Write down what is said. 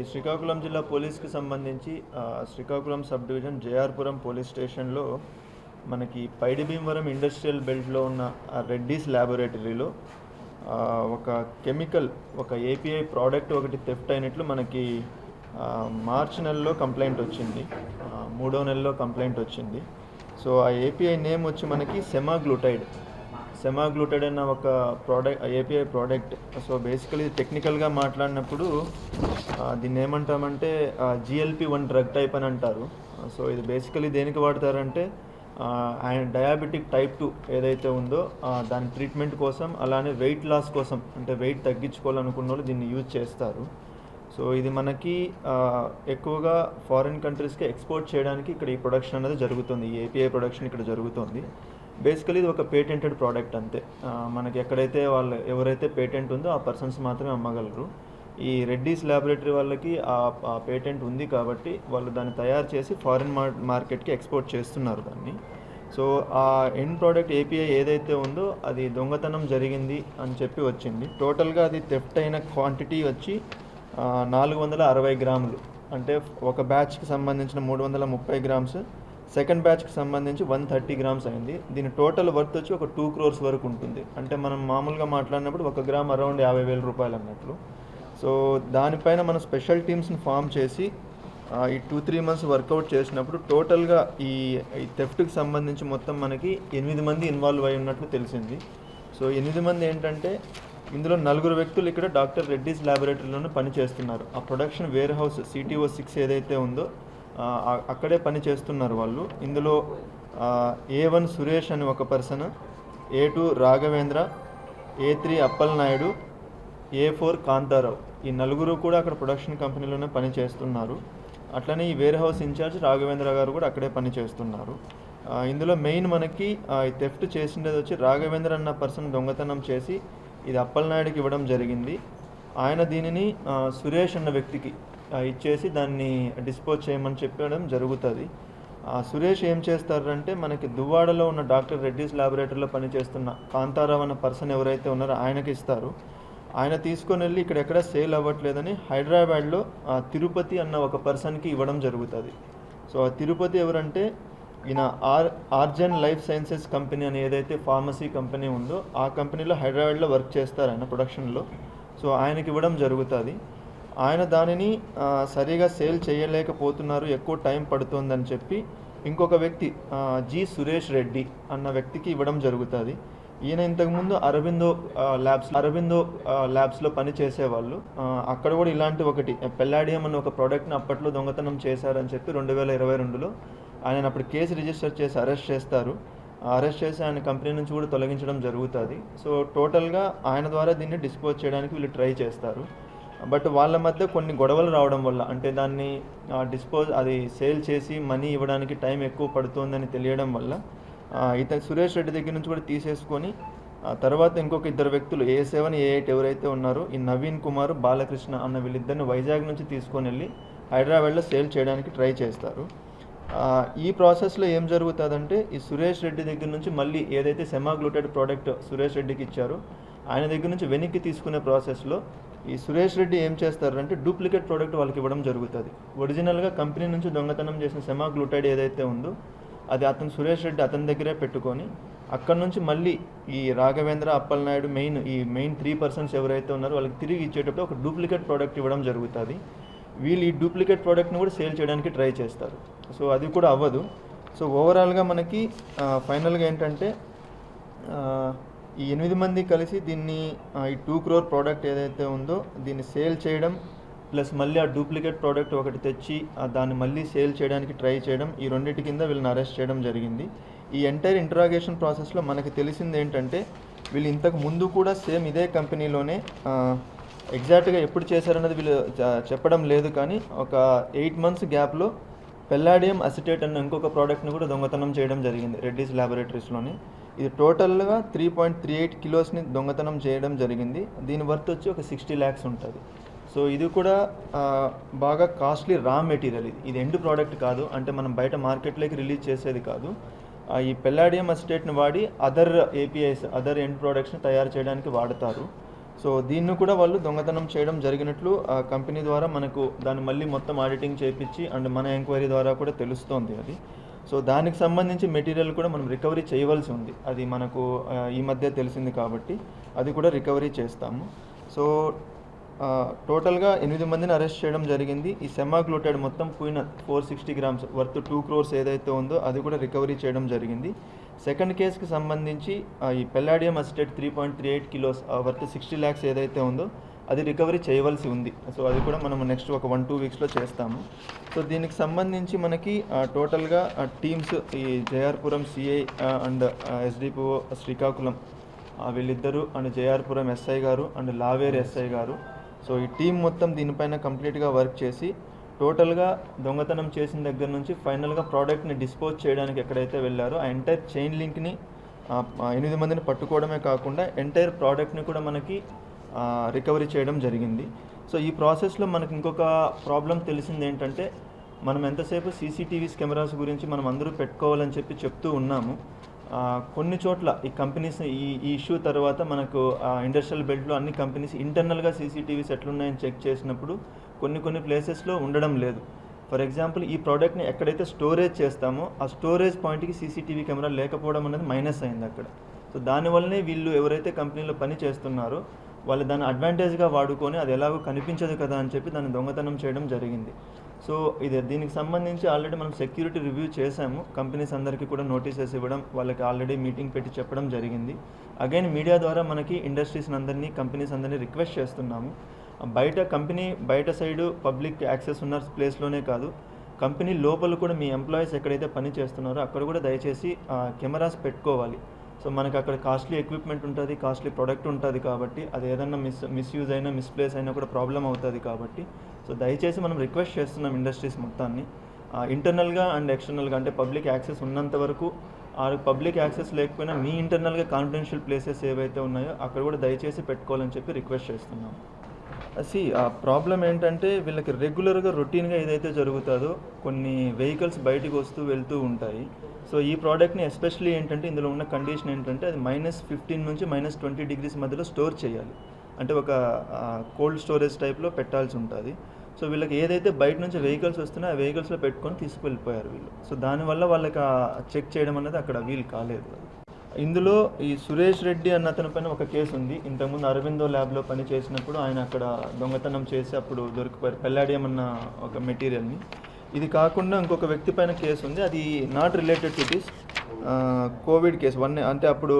ఈ శ్రీకాకుళం జిల్లా పోలీస్కి సంబంధించి Srikakulam sub division J R Puram police స్టేషన్లో మనకి పైడి భీమవరం ఇండస్ట్రియల్ బెల్ట్లో ఉన్న రెడ్డీస్ ల్యాబొరేటరీలో ఒక కెమికల్ ఒక ఏపీఐ ప్రోడక్ట్ ఒకటి థెఫ్ట్ అయినట్లు మనకి మార్చ్ నెలలో కంప్లైంట్ వచ్చింది. మూడో నెలలో కంప్లైంట్ వచ్చింది. సో ఆ ఏపీఐ నేమ్ వచ్చి మనకి సెమాగ్లూటైడ్. సెమాగ్లూటెడ్ అన్న ఒక product API product so basically టెక్నికల్గా మాట్లాడినప్పుడు దీన్ని ఏమంటామంటే జిఎల్పి వన్ డ్రగ్ టైప్ అని అంటారు. సో ఇది బేసికలీ దేనికి వాడతారంటే అండ్ డయాబెటిక్ టైప్ టూ ఏదైతే ఉందో దాని ట్రీట్మెంట్ కోసం అలానే వెయిట్ లాస్ కోసం అంటే వెయిట్ తగ్గించుకోవాలనుకున్న వాళ్ళు దీన్ని యూజ్ చేస్తారు. సో ఇది మనకి ఎక్కువగా ఫారిన్ కంట్రీస్కి ఎక్స్పోర్ట్ చేయడానికి ఇక్కడ ఈ ప్రొడక్షన్ అనేది జరుగుతుంది. ఈ ఏపీఐ ప్రొడక్షన్ ఇక్కడ జరుగుతుంది. బేసికలీ ఇది ఒక పేటెంటెడ్ ప్రోడక్ట్ అంతే. మనకి ఎక్కడైతే వాళ్ళు ఎవరైతే పేటెంట్ ఉందో ఆ పర్సన్స్ మాత్రమే అమ్మగలరు. ఈ రెడ్డీస్ ల్యాబొరేటరీ వాళ్ళకి ఆ పేటెంట్ ఉంది కాబట్టి వాళ్ళు దాన్ని తయారు చేసి ఫారిన్ మార్ మార్కెట్కి ఎక్స్పోర్ట్ చేస్తున్నారు దాన్ని. సో ఆ ఎండ్ ప్రోడక్ట్ ఏపీఐ ఏదైతే ఉందో అది దొంగతనం జరిగింది అని చెప్పి వచ్చింది. టోటల్గా అది థెఫ్ట్ అయిన క్వాంటిటీ వచ్చి నాలుగు వందల అరవై గ్రాములు. అంటే ఒక బ్యాచ్కి సంబంధించిన మూడు వందల ముప్పై గ్రామ్స్ సెకండ్ బ్యాచ్కి సంబంధించి వన్ థర్టీ గ్రామ్స్ అయింది. దీని టోటల్ వర్త్ వచ్చి ఒక టూ క్రోర్స్ వరకు ఉంటుంది. అంటే మనం మామూలుగా మాట్లాడినప్పుడు ఒక గ్రామ్ అరౌండ్ యాభై వేల రూపాయలు అన్నట్లు. సో దానిపైన మనం స్పెషల్ టీమ్స్ని ఫామ్ చేసి ఈ టూ త్రీ మంత్స్ వర్కౌట్ చేసినప్పుడు టోటల్గా ఈ ఈ థెఫ్ట్కి సంబంధించి మొత్తం మనకి ఎనిమిది మంది ఇన్వాల్వ్ అయి ఉన్నట్లు తెలిసింది. సో ఎనిమిది మంది ఏంటంటే ఇందులో నలుగురు వ్యక్తులు ఇక్కడ డాక్టర్ రెడ్డిస్ ల్యాబొరేటరీలోనే పనిచేస్తున్నారు. ఆ production warehouse CTO six ఏదైతే ఉందో అక్కడే పని చేస్తున్నారు వాళ్ళు. ఇందులో ఏ వన్ సురేష్ అని ఒక person A two Raghavendra A three Appal Naidu A four Kantha Rao. ఈ నలుగురు కూడా అక్కడ ప్రొడక్షన్ కంపెనీలోనే పని చేస్తున్నారు అట్లనే ఈ వేర్ హౌస్ ఇన్ఛార్జ్ రాఘవేంద్ర గారు కూడా అక్కడే పని చేస్తున్నారు ఇందులో మెయిన్ మనకి ఈ థెఫ్ట్ చేసిండేది వచ్చి రాఘవేంద్ర అన్న పర్సన్ దొంగతనం చేసి ఇది అప్పలనాయుడికి ఇవ్వడం జరిగింది. ఆయన దీనిని సురేష్ అన్న వ్యక్తికి ఇచ్చేసి దాన్ని డిస్పోజ్ చేయమని చెప్పడం జరుగుతుంది. ఆ, సురేష్ ఏం చేస్తారంటే మనకి దువ్వాడలో ఉన్న డాక్టర్ రెడ్డిస్ ల్యాబొరేటరీలో పనిచేస్తున్న కాంతారావు అన్న పర్సన్ ఎవరైతే ఉన్నారో ఆయనకి ఇస్తారు. ఆయన తీసుకొని వెళ్ళి ఇక్కడ ఎక్కడ సేల్ అవ్వట్లేదని హైదరాబాద్లో తిరుపతి అన్న ఒక పర్సన్కి ఇవ్వడం జరుగుతుంది. సో ఆ తిరుపతి ఎవరంటే ఈయన R Arjan life sciences company అని ఏదైతే ఫార్మసీ కంపెనీ ఉందో ఆ కంపెనీలో హైదరాబాద్లో వర్క్ చేస్తారు ఆయన ప్రొడక్షన్లో. సో ఆయనకి ఇవ్వడం జరుగుతుంది. ఆయన దానిని సరిగా సేల్ చేయలేకపోతున్నారు ఎక్కువ టైం పడుతుందని చెప్పి ఇంకొక వ్యక్తి జి సురేష్ రెడ్డి అన్న వ్యక్తికి ఇవ్వడం జరుగుతుంది. ఈయన ఇంతకుముందు అరబిందో ల్యాబ్స్ అరబిందో ల్యాబ్స్లో పని చేసేవాళ్ళు. అక్కడ కూడా ఇలాంటి ఒకటి పెల్లాడియం అనే ఒక ప్రోడక్ట్ని అప్పట్లో దొంగతనం చేశారని చెప్పి రెండు వేల ఇరవై రెండులో ఆయన అప్పుడు కేసు రిజిస్టర్ చేసి అరెస్ట్ చేస్తారు. అరెస్ట్ చేసి ఆయన కంపెనీ నుంచి కూడా తొలగించడం జరుగుతుంది. సో టోటల్గా ఆయన ద్వారా దీన్ని డిస్పోజ్ చేయడానికి వీళ్ళు ట్రై చేస్తారు. బట్ వాళ్ళ మధ్య కొన్ని గొడవలు రావడం వల్ల అంటే దాన్ని డిస్పోజ్ అది సేల్ చేసి మనీ ఇవ్వడానికి టైం ఎక్కువ పడుతుందని తెలియడం వల్ల ఇతను సురేష్ రెడ్డి దగ్గర నుంచి కూడా తీసేసుకొని తర్వాత ఇంకొక ఇద్దరు వ్యక్తులు ఏ సెవెన్ ఏ ఎయిట్ ఎవరైతే ఉన్నారో ఈ నవీన్ కుమార్ బాలకృష్ణ అన్న వీళ్ళిద్దరిని వైజాగ్ నుంచి తీసుకొని వెళ్ళి హైదరాబాద్లో సేల్ చేయడానికి ట్రై చేస్తారు. ఈ ప్రాసెస్లో ఏం జరుగుతుందంటే ఈ సురేష్ రెడ్డి దగ్గర నుంచి మళ్ళీ ఏదైతే సెమాగ్లూటెడ్ ప్రోడక్ట్ సురేష్ రెడ్డికి ఇచ్చారో ఆయన దగ్గర నుంచి వెనక్కి తీసుకునే ప్రాసెస్లో ఈ సురేష్ రెడ్డి ఏం చేస్తారంటే డూప్లికేట్ ప్రోడక్ట్ వాళ్ళకి ఇవ్వడం జరుగుతుంది. ఒరిజినల్గా కంపెనీ నుంచి దొంగతనం చేసిన సెమాగ్లూటైడ్ ఏదైతే ఉందో అది అతను సురేష్ రెడ్డి అతని దగ్గరే పెట్టుకొని అక్కడ నుంచి మళ్ళీ ఈ రాఘవేంద్ర అప్పలనాయుడు మెయిన్ ఈ మెయిన్ త్రీ పర్సన్స్ ఎవరైతే ఉన్నారో వాళ్ళకి తిరిగి ఇచ్చేటప్పుడు ఒక డూప్లికేట్ ప్రోడక్ట్ ఇవ్వడం జరుగుతుంది. వీళ్ళు ఈ డూప్లికేట్ ప్రోడక్ట్ని కూడా సేల్ చేయడానికి ట్రై చేస్తారు. సో అది కూడా అవ్వదు. సో ఓవరాల్గా మనకి ఫైనల్గా ఏంటంటే ఈ ఎనిమిది మంది కలిసి దీన్ని ఈ టూ క్రోర్ ప్రోడక్ట్ ఏదైతే ఉందో దీన్ని సేల్ చేయడం ప్లస్ మళ్ళీ ఆ డూప్లికేట్ ప్రోడక్ట్ ఒకటి తెచ్చి దాన్ని మళ్ళీ సేల్ చేయడానికి ట్రై చేయడం ఈ రెండింటి కింద వీళ్ళని అరెస్ట్ చేయడం జరిగింది. ఈ ఎంటైర్ ఇంటరాగేషన్ ప్రాసెస్లో మనకి తెలిసింది ఏంటంటే వీళ్ళు ఇంతకు ముందు కూడా సేమ్ ఇదే కంపెనీలోనే ఎగ్జాక్ట్గా ఎప్పుడు చేశారన్నది వీళ్ళు చెప్పడం లేదు కానీ ఒక ఎయిట్ మంత్స్ గ్యాప్లో పెల్లాడియం అసిటేట్ అన్న ఇంకొక ప్రోడక్ట్ని కూడా దొంగతనం చేయడం జరిగింది రెడ్డిస్ ల్యాబొరేటరీస్లోని. ఇది టోటల్గా త్రీ పాయింట్ త్రీ ఎయిట్ కిలోస్ని దొంగతనం చేయడం జరిగింది. దీని వర్త్ వచ్చి ఒక సిక్స్టీ ల్యాక్స్ ఉంటుంది. సో ఇది కూడా బాగా కాస్ట్లీ రా మెటీరియల్ ఇది. ఇది ఎండ్ ప్రోడక్ట్ కాదు. అంటే మనం బయట మార్కెట్లోకి రిలీజ్ చేసేది కాదు. ఈ పెల్లాడియం అసిటేట్ని వాడి అదర్ ఏపీఐస్ అదర్ ఎండ్ ప్రోడక్ట్స్ని తయారు చేయడానికి వాడతారు. సో దీన్ని కూడా వాళ్ళు దొంగతనం చేయడం జరిగినట్లు ఆ కంపెనీ ద్వారా మనకు దాన్ని మళ్ళీ మొత్తం ఆడిటింగ్ చేయించి అండ్ మన ఎంక్వైరీ ద్వారా కూడా తెలుస్తోంది అది. సో దానికి సంబంధించి మెటీరియల్ కూడా మనం రికవరీ చేయవలసి ఉంది. అది మనకు ఈ మధ్య తెలిసింది కాబట్టి అది కూడా రికవరీ చేస్తాము. సో టోటల్గా ఎనిమిది మందిని అరెస్ట్ చేయడం జరిగింది. ఈ సెమాగ్లూటైడ్ మొత్తం పోయిన four sixty grams worth two crores ఏదైతే ఉందో అది కూడా రికవరీ చేయడం జరిగింది. సెకండ్ కేసుకి సంబంధించి ఈ palladium acetate three point three eight kilos worth sixty lakhs ఏదైతే ఉందో అది రికవరీ చేయవలసి ఉంది. సో అది కూడా మనం నెక్స్ట్ ఒక వన్ టూ వీక్స్లో చేస్తాము. సో దీనికి సంబంధించి మనకి టోటల్గా టీమ్స్ ఈ Jayarpuram CI and SDPO Srikakulam వీళ్ళిద్దరూ అండ్ జయార్పురం ఎస్ఐ గారు అండ్ లావేర్ ఎస్ఐ గారు. సో ఈ టీం మొత్తం దీనిపైన కంప్లీట్గా వర్క్ చేసి టోటల్గా దొంగతనం చేసిన దగ్గర నుంచి ఫైనల్గా ప్రోడక్ట్ని డిస్పోజ్ చేయడానికి ఎక్కడైతే వెళ్ళారో ఆ ఎంటైర్ చైన్ లింక్ని ఎనిమిది మందిని పట్టుకోవడమే కాకుండా ఎంటైర్ ప్రోడక్ట్ని కూడా మనకి రికవరీ చేయడం జరిగింది. సో ఈ ప్రాసెస్లో మనకి ఇంకొక ప్రాబ్లం తెలిసింది ఏంటంటే మనం ఎంతసేపు సీసీటీవీస్ కెమెరాస్ గురించి మనం అందరూ పెట్టుకోవాలని చెప్పి చెప్తూ ఉన్నాము. కొన్ని చోట్ల ఈ కంపెనీస్ ఈ ఈ ఇష్యూ తర్వాత మనకు ఇండస్ట్రియల్ బెల్ట్లో అన్ని కంపెనీస్ ఇంటర్నల్గా సీసీటీవీస్ ఎట్లున్నాయని చెక్ చేసినప్పుడు కొన్ని కొన్ని ప్లేసెస్లో ఉండడం లేదు. ఫర్ ఎగ్జాంపుల్ ఈ ప్రోడక్ట్ని ఎక్కడైతే స్టోరేజ్ చేస్తామో ఆ స్టోరేజ్ పాయింట్కి సీసీటీవీ కెమెరా లేకపోవడం అనేది మైనస్ అయింది అక్కడ. సో దానివల్లనే వీళ్ళు ఎవరైతే కంపెనీలో పని చేస్తున్నారో వాళ్ళు దాన్ని అడ్వాంటేజ్గా వాడుకొని అది ఎలాగో కనిపించదు కదా అని చెప్పి దాన్ని దొంగతనం చేయడం జరిగింది. సో ఇది దీనికి సంబంధించి ఆల్రెడీ మనం సెక్యూరిటీ రివ్యూ చేశాము. కంపెనీస్ అందరికీ కూడా నోటీసెస్ ఇవ్వడం వాళ్ళకి ఆల్రెడీ మీటింగ్ పెట్టి చెప్పడం జరిగింది. అగైన్ మీడియా ద్వారా మనకి ఇండస్ట్రీస్ అందరినీ కంపెనీస్ అందరినీ రిక్వెస్ట్ చేస్తున్నాము. బయట కంపెనీ బయట సైడు పబ్లిక్ యాక్సెస్ ఉన్న ప్లేస్లోనే కాదు కంపెనీ లోపల కూడా మీ ఎంప్లాయీస్ ఎక్కడైతే పని చేస్తున్నారో అక్కడ కూడా దయచేసి కెమెరాస్ పెట్టుకోవాలి. సో మనకి అక్కడ కాస్ట్లీ ఎక్విప్మెంట్ ఉంటుంది కాస్ట్లీ ప్రొడక్ట్ ఉంటుంది కాబట్టి అది ఏదైనా మిస్ మిస్యూజ్ అయినా మిస్ప్లేస్ అయినా కూడా ప్రాబ్లం అవుతుంది కాబట్టి సో దయచేసి మనం రిక్వెస్ట్ చేస్తున్నాం ఇండస్ట్రీస్ మొత్తాన్ని. ఇంటర్నల్గా అండ్ ఎక్స్టర్నల్గా అంటే పబ్లిక్ యాక్సెస్ ఉన్నంత వరకు ఆ పబ్లిక్ యాక్సెస్ లేకపోయినా మీ ఇంటర్నల్గా కాన్ఫిడెన్షియల్ ప్లేసెస్ ఏవైతే ఉన్నాయో అక్కడ కూడా దయచేసి పెట్టుకోవాలని చెప్పి రిక్వెస్ట్ చేస్తున్నాం. సి ఆ ప్రాబ్లం ఏంటంటే వీళ్ళకి రెగ్యులర్గా రొటీన్గా ఏదైతే జరుగుతుందో కొన్ని వెహికల్స్ బయటికి వస్తూ వెళ్తూ ఉంటాయి. సో ఈ ప్రోడక్ట్ని ఎస్పెషల్లీ ఏంటంటే ఇందులో ఉన్న కండిషన్ ఏంటంటే అది మైనస్ ఫిఫ్టీన్ నుంచి మైనస్ ట్వంటీ డిగ్రీస్ మధ్యలో స్టోర్ చేయాలి. అంటే ఒక కోల్డ్ స్టోరేజ్ టైప్లో పెట్టాల్సి ఉంటుంది. సో వీళ్ళకి ఏదైతే బయట నుంచి వెహికల్స్ వస్తున్నాయో ఆ వెహికల్స్లో పెట్టుకొని తీసుకువెళ్ళిపోయారు వీళ్ళు. సో దానివల్ల వాళ్ళకి చెక్ చేయడం అనేది అక్కడ వీలు కాలేదు. ఇందులో ఈ సురేష్ రెడ్డి అన్న అతని పైన ఒక కేసు ఉంది. ఇంతకుముందు అరవిందో ల్యాబ్లో పని చేసినప్పుడు ఆయన అక్కడ దొంగతనం చేసి అప్పుడు దొరికిపోయారు. పెల్లాడియం అన్న ఒక మెటీరియల్ని ఇది కాకుండా ఇంకొక వ్యక్తి పైన కేసు ఉంది. అది not related to this Covid case one అంటే అప్పుడు